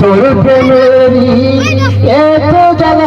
তোর প্রেমেরই এত জ্বালা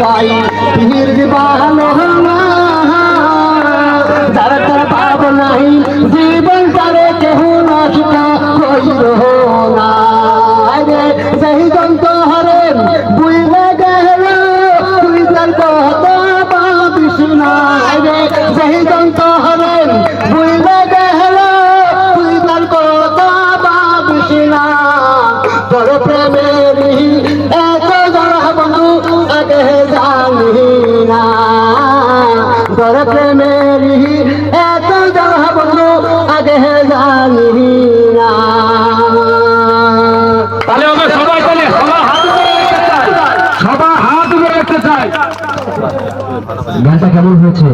পাই। পীর দিবানো আমার रख मेरी ऐसा जगह बनो आगे जानी ना গানটা কেমন হয়েছে?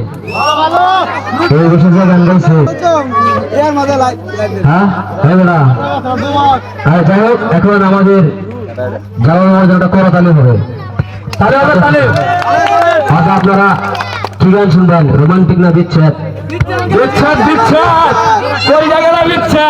গান গাইছে? হ্যাঁ? হ্যাঁ যাই হোক এখন আমাদের যাওয়ার মর্যাদাটা করা তাহলে হবে তাহলে। হবে আপনারা কি গান রোমান্টিক না বিচ্ছেদ? বিচ্ছেদ বিচ্ছেদ! কই জায়গা না বিচ্ছেদ?